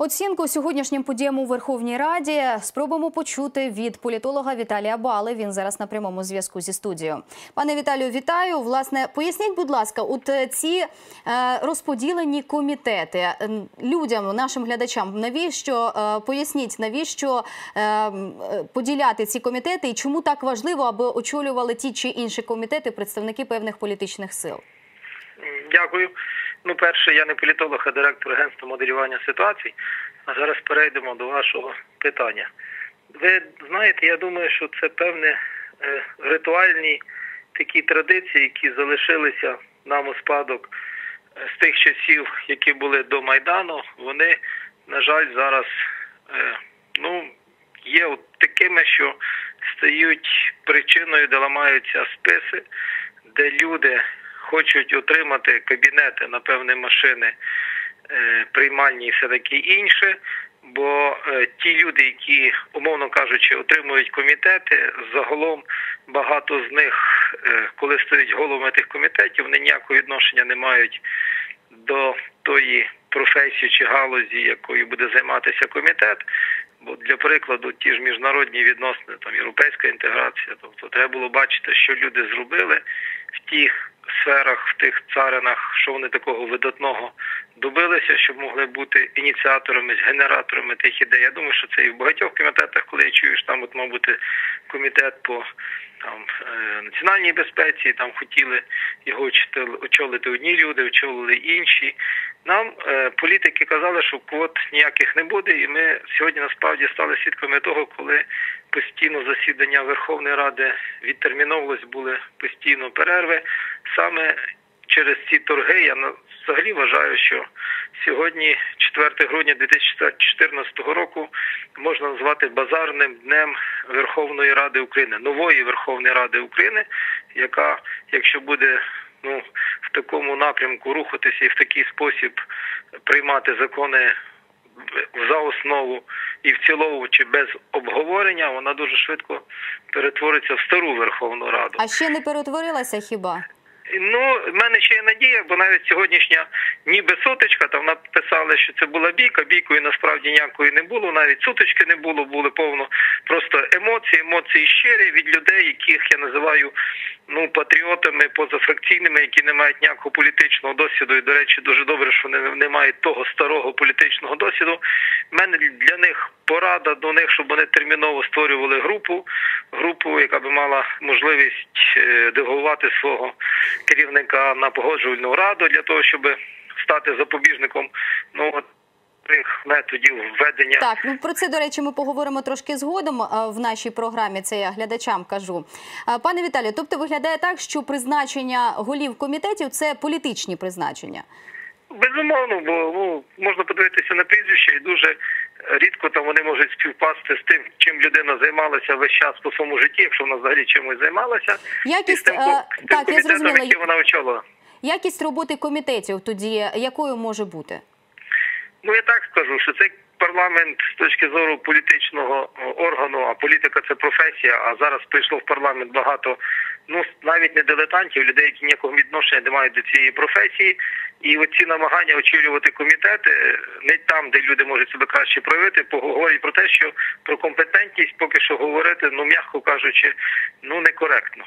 Оцінку сьогоднішнім подіям у Верховній Раді спробуємо почути від політолога Віталія Бали. Він зараз на прямому зв'язку зі студією. Пане Віталію, вітаю. Власне, поясніть, будь ласка, от е, ці е, розподілені комітети е, людям, нашим глядачам, навіщо поясніть, навіщо поділяти ці комітети і чому так важливо, аби очолювали ті чи інші комітети представники певних політичних сил? Дякую. Ну, перше, я не політолог, а директор агентства моделювання ситуацій. А зараз перейдемо до вашого питання. Ви знаєте, я думаю, що це певне е, ритуальні такі традиції, які залишилися нам у спадок е, з тих часів, які були до Майдану. Вони, на жаль, зараз е, ну, є от такими, що стають причиною, де ламаються списи, де люди хочуть отримати кабінети, напевне, машини, е, приймальні і все таке інше. Бо е, ті люди, які, умовно кажучи, отримують комітети, загалом багато з них, е, коли стають головами тих комітетів, вони ніякого відношення не мають до тої професії чи галузі, якою буде займатися комітет. Бо для прикладу, ті ж міжнародні відносини, там європейська інтеграція, тобто треба було бачити, що люди зробили в тих сферах, в тих царинах, що вони такого видатного добилися, щоб могли бути ініціаторами, генераторами тих ідей. Я думаю, що це і в багатьох комітетах, коли я чую, що там от мав бути комітет по там е, національній безпеці, там хотіли його очолити- одні люди, очолили інші. Нам е, політики казали, що квот ніяких не буде, і ми сьогодні насправді стали свідками того, коли постійно засідання Верховної Ради відтерміновувалось, були постійно перерви. Саме через ці торги я взагалі вважаю, що сьогодні, 4 грудня 2014 року, можна назвати базарним днем Верховної Ради України, нової Верховної Ради України, яка, якщо буде ну, в такому напрямку рухатися і в такий спосіб приймати закони за основу і в цілому чи без обговорення, вона дуже швидко перетвориться в стару Верховну Раду. А ще не перетворилася хіба? Ну, в мене ще є надія, бо навіть сьогоднішня ніби сутичка, там написали, що це була бійка, бійкою насправді ніякої не було, навіть сутички не було, були повно просто емоції, емоції щирі від людей, яких я називаю ну патріотами позафракційними, які не мають ніякого політичного досвіду. І, до речі, дуже добре, що вони не мають того старого політичного досвіду. У мене для них порада до них, щоб вони терміново створювали групу, групу, яка би мала можливість е, делегувати свого керівника на погоджувальну раду для того, щоб стати запобіжником ну от тих методів введення Так, ну про це, до речі, ми поговоримо трошки згодом в нашій програмі. Це я глядачам кажу. Пане Віталію, тобто виглядає так, що призначення голів комітетів це політичні призначення. Безумовно, бо ну можна подивитися на прізвище, і дуже рідко там вони можуть співпасти з тим, чим людина займалася весь час по своєму житті, якщо вона взагалі чимось займалася, і з Якість тим, е, тим так, я комітетом, зрозуміла. який вона очолила. Якість роботи комітетів тоді якою може бути? Ну я так скажу, що цей парламент з точки зору політичного органу, а політика це професія. А зараз прийшло в парламент багато, ну навіть не дилетантів, людей, які ніякого відношення не мають до цієї професії. І оці намагання очолювати комітети е, не там, де люди можуть себе краще проявити, поговорять про те, що про компетентність поки що говорити, ну м'яко кажучи, ну некоректно.